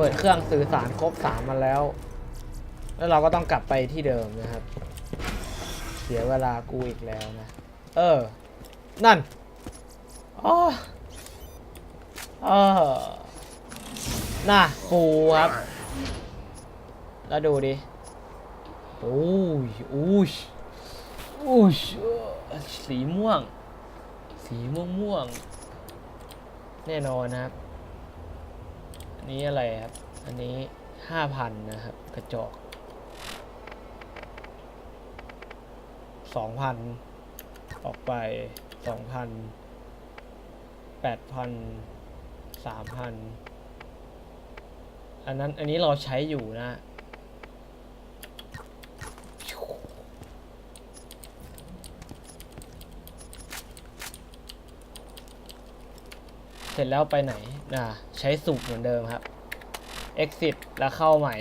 เปิดเครื่องสื่อสารครบสามมาแล้ว แล้วเราก็ต้องกลับไปที่เดิมนะครับ เสียเวลากูอีกแล้วนะ เออ นั่นอ๋อเออน่ะปูครับ แล้วดูดิโอ้ยอุ้ยอุ้ยสีม่วง สีม่วงม่วงๆแน่นอนนะครับ นนี้อะไรครับ อันนี้ห้าพันนะครับ กระจกสองพันออกไปสองพันแปดพันสามพันอันนั้นอันนี้เราใช้อยู่นะ ร็จแล้วไปไหนอ่าใช้สูบเหมือนเดิมครับ exit แล้วเข้าใหม่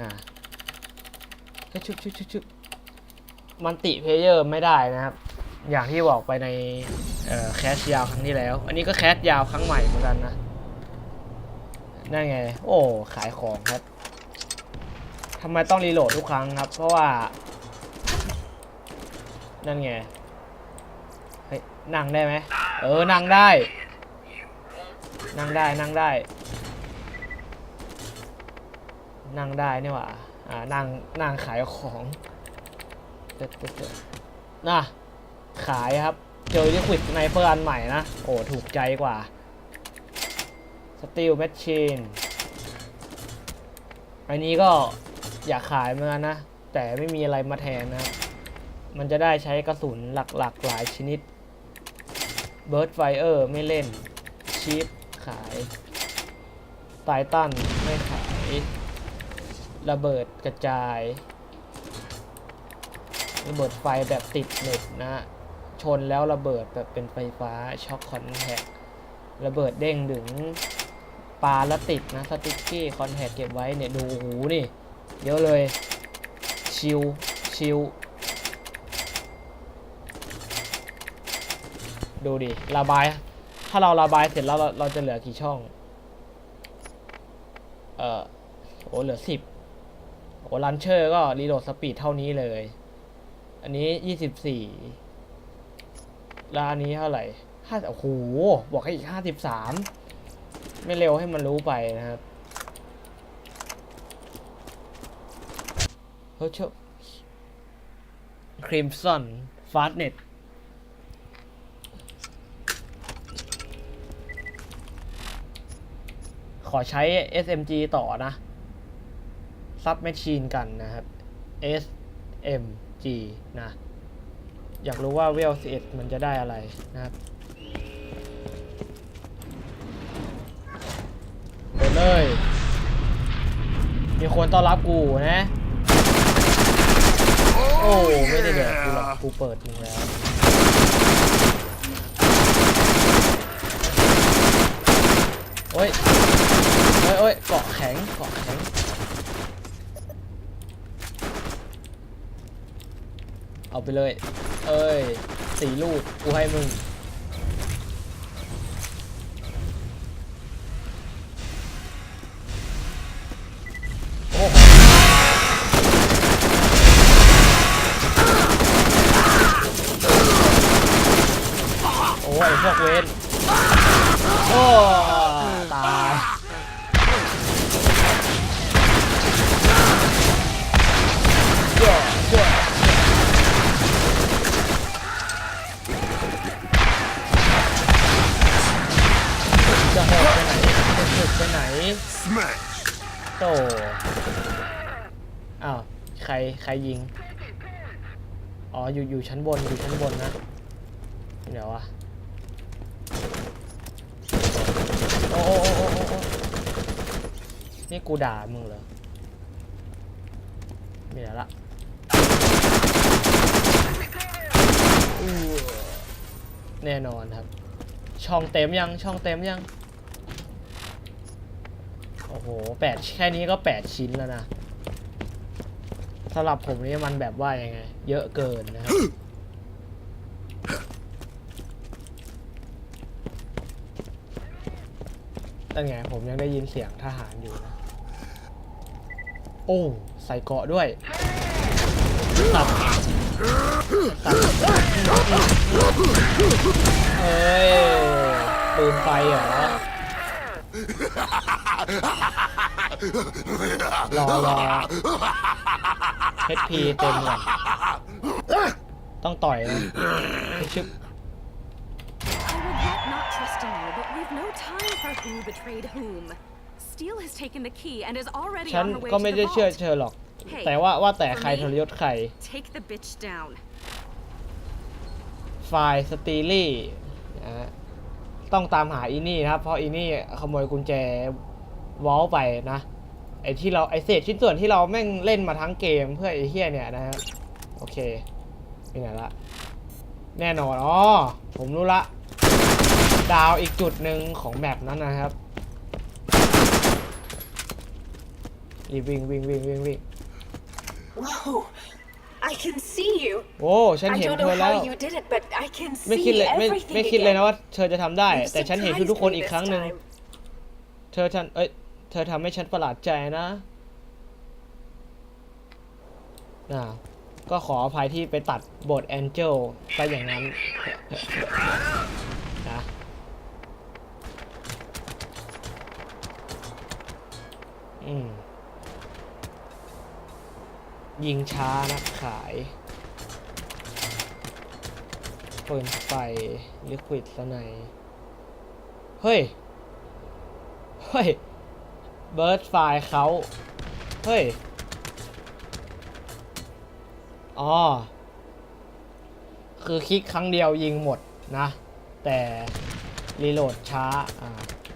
อ่าก็ชุบชุบชุบชุบมันติเพเยอร์ไม่ได้นะครับ อย่างที่บอกไปในแคชยาวครั้งที่แล้ว อันนี้ก็แคชยาวครั้งใหม่เหมือนกันนะนั่นไง โอ้ขายของครับทำไมต้องรีโหลดทุกครั้งครับ เพราะว่า นั่นไง เฮ้ย นั่งได้ไหม เออ นั่งได้ นั่งได้นั่งได้ นั่งได้นี่หว่าอ่านั่งนั่งขายของเจ๊ะเจ๊ะเจ๊ะน่ะขายครับ เจอที่ควิดในเพื่ออันใหม่นะโอ้ถูกใจกว่าสตีลแมชชีนอันนี้ก็อยากขายเหมือนกันนะ แต่ไม่มีอะไรมาแทนนะครับ มันจะได้ใช้กระสุนหลักๆหลายชนิดเบิร์ดไฟเออร์ไม่เล่นชีฟ ขายไทตันไม่ขาย ระเบิดกระจาย ระเบิดไฟแบบติดเน็ตนะฮะ ชนแล้วระเบิดแบบเป็นไฟฟ้าช็อคคอนแทคระเบิดเด้งดึงปลาแล้วติดนะสติ๊กกี้คอนแทคเก็บไว้เนี่ยดูโอ้โหนี่เยอะเลย ชิว ชิว ดูดิ ระบาย ถ้าเราระบายเสร็จแล้วเราเราจะเหลือกี่ช่อง เออโอ้เหลือสิบโอ้ลันเชอร์ก็รีโหลดสปีดเท่านี้เลย อันนี้ยี่สิบสี่แล้วอันนี้เท่าไหร่ห้าโอ้โหบอกให้อีกห้าสิบสามไม่เร็วให้มันรู้ไปนะครับเฮ้ยเชครีมซอนฟาสเน็ต ขอใช้ SMG ต่อนะ ซับแมชชีนกันนะครับ SMG นะ อยากรู้ว่าเวล11มันจะได้อะไรนะครับเปิดเลย มีคนต้อนรับกูนะ โอ้ ไม่ได้แดกกูหรอกกูเปิดมึงแล้ว โอ้ยโอ้ยโอ้ยเกาะแข็งเกาะแข็งเอาไปเลย เอ้ยสี่ลูก กูให้มึง โอ้โอ้ยพวกเวนโอ้ จ้าเจ้าะหดไปไหนจะหยุดไปไหน Smash! โตอ้าว ใคร ใครยิง อ๋อ อยู่ อยู่ชั้นบน อยู่ชั้นบนนะ เดี๋ยวอะ โอ้โอ้โอ้โอ้โอ้นี่กูด่ามึงเหรอไม่เดี๋ยวละแน่นอนครับ ช่องเต็มยังช่องเต็มยัง โอ้โหแปดแค่นี้ก็แปดชิ้นแล้วนะสำหรับผมนี่มันแบบว่ายังไง เยอะเกินนะครับ นั่นไงผมยังได้ยินเสียงทหารอยู่นะ โอ้ใส่เกาะด้วยสับสับเอ้ยปืนไฟเหรอรอรอ HP เต็มก่อนต้องต่อยนะชึบ I regret not trusting you, but we've no time for who betrayed whom. Steele has taken the key and is already ฉัน on her way ก็ to ไม่ the ได้เชื่อ vault. เธอหรอก แต่ว่าว่าแต่ใครทรยศใคร Take the bitch down. ไฟล์สตีลี่นะฮะต้องตามหาอีนี่นะครับ เพราะอีนี่ขโมยกุญแจวอลไปนะ ไอที่เราไอเศษชิ้นส่วนที่เราแม่งเล่นมาทั้งเกมเพื่อไอเฮียเนี่ยนะฮะโอเคนี่ไหนละ แน่นอนอ๋อผมรู้ละ ดาวอีกจุดหนึ่งของแมปนั้นนะครับรีบวิ่งวิ่งวิ่งวิ่งวิ่ง Whoa! I can see you. โอ้ฉัน I เห็น don't เธ know อแล้ว how you did it, but I can ไม่คิด see เลยไม่ everything ไม่คิดเลยนะ again. ว่าเธอจะทำได้ You แต่ฉันเห็นทุกๆคน surprised อีก me ครั้ง this หนึ่ง time. เธอทันเอ้ยเธอทำให้ฉันประหลาดใจนะน่ะก็ขออภัยที่ไปตัดบทแองเจลไปอย่างนั้น อืม ยิงช้านะขายปืนไฟลิควิดสไนเฮ้ย เฮ้ย เบิร์ดไฟเขาเฮ้ย อ๋อ คือคลิกครั้งเดียวยิงหมดนะ แต่ รีโหลดช้า อ่า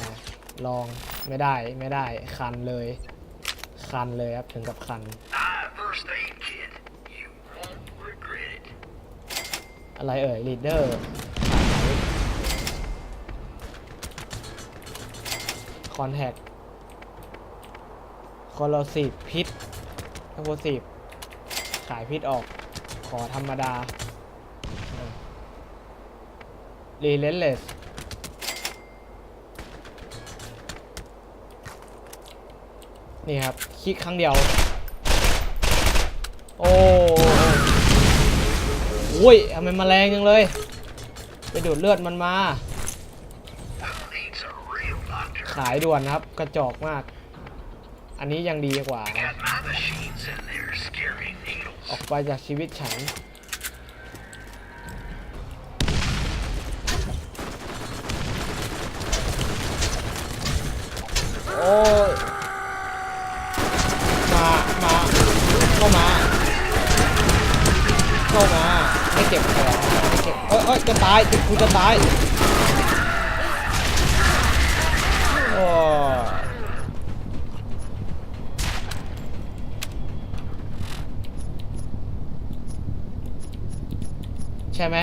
นะลอง ไม่ได้ไม่ได้คันเลย คันเลยครับถึงกับคัน อะไรเอ่ยลีดเดอร์คอนแทคคอลซีฟพิษทโพซีฟขายพิษออก ขอธรรมดารีเลนเลส นี่ครับ คลิกครั้งเดียว โอ้อุ้ยทำไมมาแรงจังเลย ไปดูดเลือดมันมาขายด่วนครับ กระจอกมาก อันนี้ยังดีกว่าออกไปจากชีวิตฉันโอ้ จะตายกูจะตายโอ้ใช่ไหม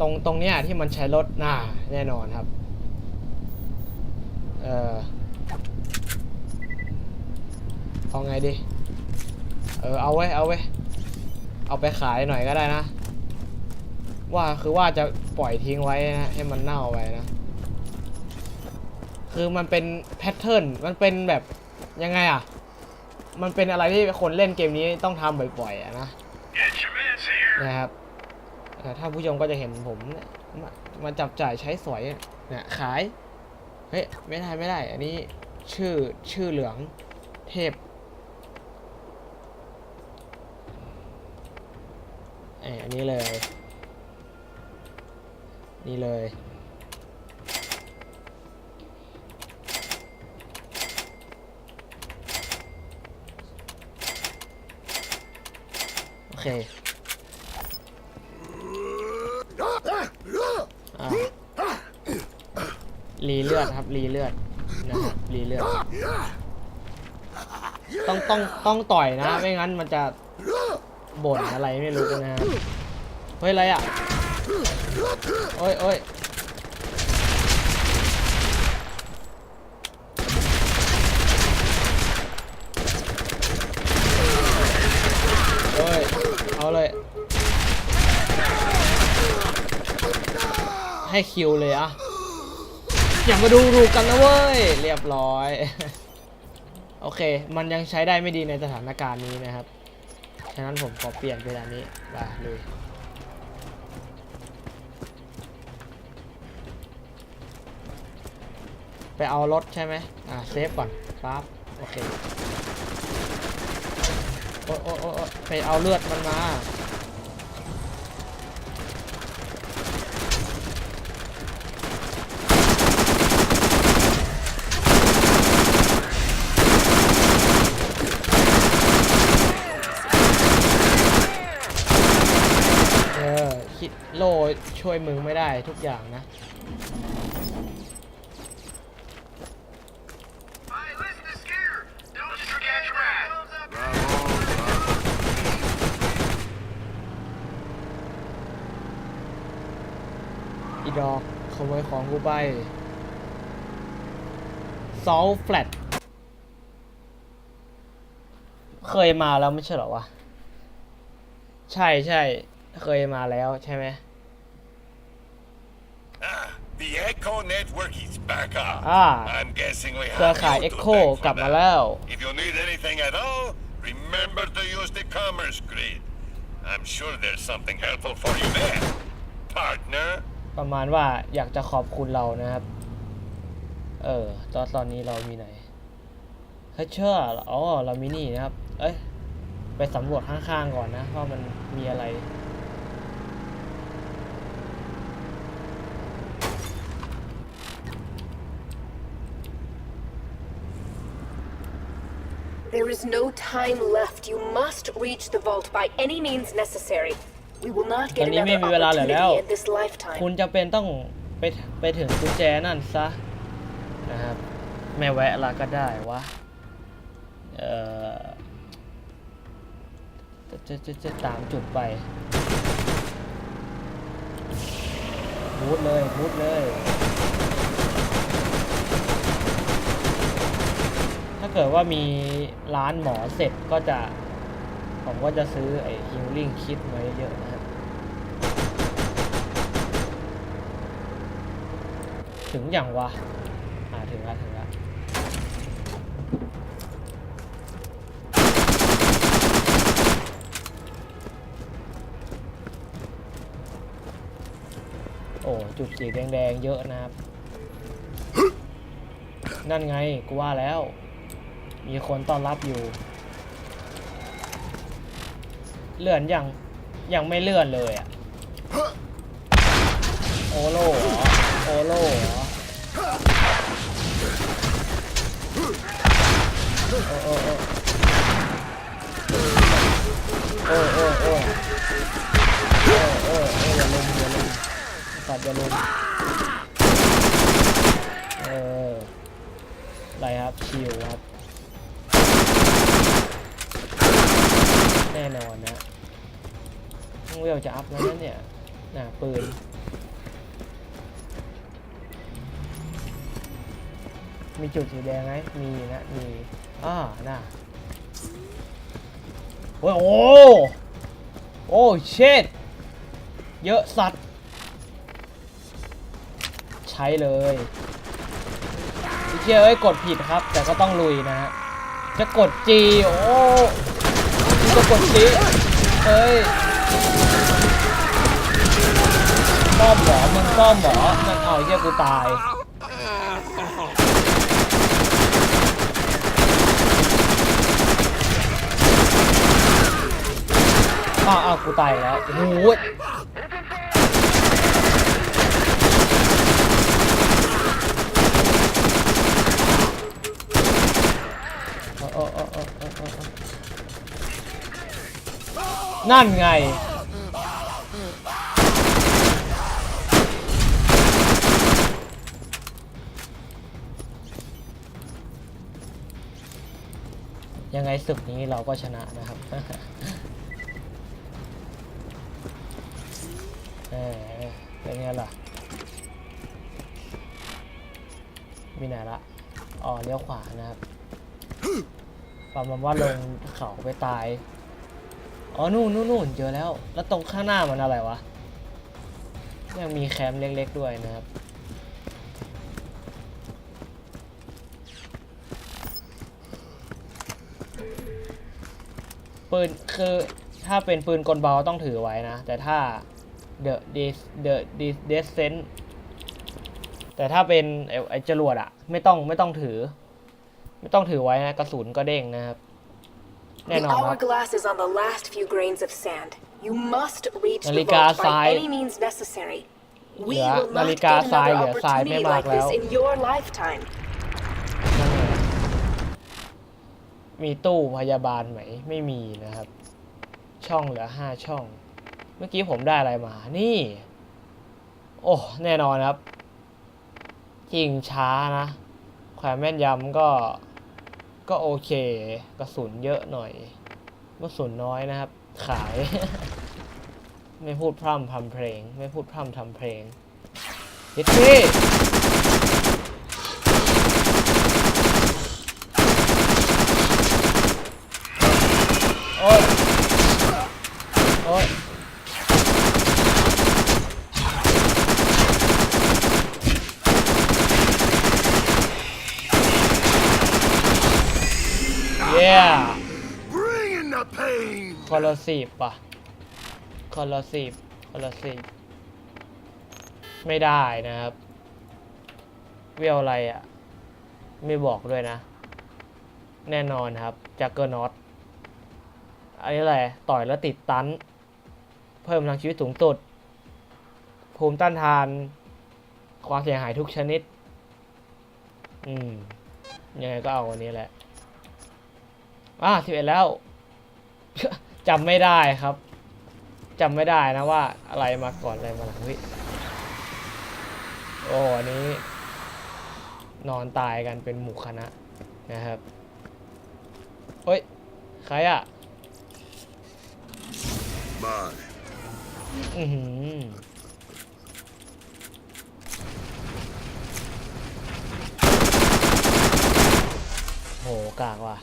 ตรงตรงเนี้ยที่มันใช้รถน่าแน่นอนครับ เออเอาไงดี เออ เอาไว้ เอาไว้ เอาไปขายหน่อยก็ได้นะ ว่าคือว่าจะปล่อยทิ้งไว้นะให้มันเน่าไปนะ คือมันเป็นแพทเทิร์นมันเป็นแบบยังไงอะ มันเป็นอะไรที่คนเล่นเกมนี้ต้องทำบ่อยๆอะนะนะครับถ้าผู้ชมก็จะเห็นผมมามาจับจ่ายใช้สอยเนี่ยขาย เฮ้ย ไม่ได้ไม่ได้ อันนี้ชื่อชื่อเหลืองเทพเออันนี้เลย นี่เลย โอเครีเลือดครับรีเลือดนะครับรีเลือด ต้องต้องต้องต่อยนะ ไม่งั้นมันจะบ่นอะไรไม่รู้นะเฮ้ยอะไรอะ โอ้ยโอ้ยเอ้ย เอาเลย ให้คิวเลยอะอย่ามาดูถูกกันนะเว้ย เรียบร้อย โอเค มันยังใช้ได้ไม่ดีในสถานการณ์นี้นะครับ ฉะนั้นผมขอเปลี่ยนเป็นอันนี้ไปเลย ไปเอารถใช่ไหมอ่าเซฟก่อนปั๊บโอเคโอ้โอ้โอ้โอไปเอาเลือดมันมาเออคิดโลช่วยมึงไม่ได้ทุกอย่างนะ อีดอกขโมยของกูไปซอลแฟลตเคยมาแล้วไม่ใช่เหรอวะ ใช่ใช่เคยมาแล้วใช่ไหม Ah, the Echo network is back up. Ah. I'm guessing we เครือ have ข่าย you to Echo thank for กลับมา that. แล้ว If you need anything at all, remember to use the commerce grid. I'm sure there's something helpful for you there, partner. ประมาณว่าอยากจะขอบคุณเรานะครับ เออ ตอนตอนนี้เรามีไหนเฮ้เชื่ออ๋อ เรามีนี่นะครับ เอ้ย ไปสำรวจข้างๆก่อนนะว่ามันมีอะไร There is no time left. You must reach the vault by any means necessary. We will not ต get อนนี้ไม่ another มีเวลาเหลือแล้ว opportunity in this lifetime. คุณจะเป็นต้องไปไปถึงกุญแจนั่นซะนะครับไม่แวะละก็ได้วะ เอ่อจะจะจะจะตามจุดไปมูดเลยมูดเลย ถ้าเกิดว่ามีร้านหมอเสร็จก็จะ ผมก็จะซื้อไอ้ฮิลลิ่งคิดไว้เยอะนะครับ ถึงอย่างวะ อ่า ถึงแล้วถึงแล้วโอ้ จุดสีแดงๆ เยอะนะครับ นั่นไง กูว่าแล้ว มีคนต้อนรับอยู่ เลื่อนยังยังไม่เลื่อนเลยอะโอโล ปืนมีจุดสีแดงไหมมีนะมีอ่าน่ะโอ้ยโอ้โอ้เช็ดเยอะสัตว์ ใช้เลยพี่เชื่เอ้ยกดผิดครับ แต่ก็ต้องลุยนะฮะจะกด G โอ้มึงก็กด C เฮ้ย ซ่อมหมอมึงซ่อมหมอนั่นเอาไอ้เหี้ยกูตายอ้าวอ้าวกูตายแล้วโอ้โหเออเออเออเออเออเออนั่นไง ไงศึกนี้เราก็ชนะนะครับเออเป็นไงล่ะมีไหนละอ๋อเลี้ยวขวานะครับประมาณว่าลงเขาไปตาย อ๋อ นู่นนู่นนู่นเจอแล้ว แล้วตรงข้างหน้ามันอะไรวะ ยังมีแคมป์เล็กๆด้วยนะครับ ปืนคือถ้าเป็นปืนกลเบาต้องถือไว้นะ แต่ถ้า the dis the dis descent แต่ถ้าเป็นไอ้ไอ้จรวดอะไม่ต้องไม่ต้องถือ ไม่ต้องถือไว้นะ กระสุนก็เด้งนะครับ แน่ The นอนครับ hourglass is on the last few grains of sand. You must reach the นาฬิกา vault ทราย by any means necessary. We เหลือ will นา not ฬิ get กาทราย another เหลือทรายไม่ opportunity มาก like แล้ว this in your lifetime. นั่นไง มีตู้พยาบาลไหม ไม่มีนะครับ ช่องเหลือห้าช่อง เมื่อกี้ผมได้อะไรมา นี่ โอ้ แน่นอนครับยิงช้านะความแม่นยำก็ ก็โอเค กระสุนเยอะหน่อยกระสุนน้อยนะครับ ขาย ไม่พูดพร่ำทำเพลง ไม่พูดพร่ำทำเพลงเฮ็ดพี่ โอ้ย โอ้ย เย้ Bring in the pain! คอลสีบป่ะคอลสีบคอลสีบไม่ได้นะครับ เวลอะไรอะ ไม่บอกด้วยนะ แน่นอนครับจักเกอร์น็อตอันนี้อะไร ต่อยแล้วติดตัน เพิ่มพลังชีวิตสูงสุด ภูมิต้านทาน ความเสียหายทุกชนิด อืม ยังไงก็เอาอันนี้แหละอ่าสิบเอ็ดแล้ว จำไม่ได้ครับจำไม่ได้นะว่าอะไรมาก่อนอะไรมาหลังเฮ้ยโอ้อันนี้ นอนตายกันเป็นหมู่คณะนะครับเฮ้ย ใครอะ Mine. อือหือโหกากว่ะ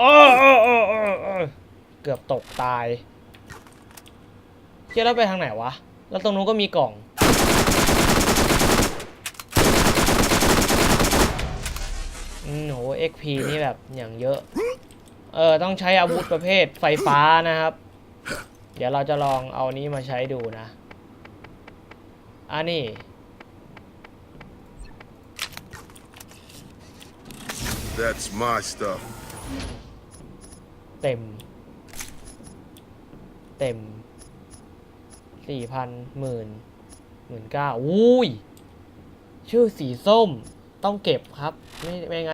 โอ้โอ้โอ้โอ้เกือบตกตายเชื่อแล้วไปทางไหนวะ แล้วตรงนู้นก็มีกล่อง อืมโห XP นี่แบบอย่างเยอะ เออ ต้องใช้อาวุธประเภทไฟฟ้านะครับ เดี๋ยวเราจะลองเอานี้มาใช้ดูนะ อันนี้ That's my stuff. เต็ม เต็มสี่พันหมื่นหมื่นเก้าอุ้ย ชื่อสีส้มต้องเก็บครับ ไม่ไม่งั้น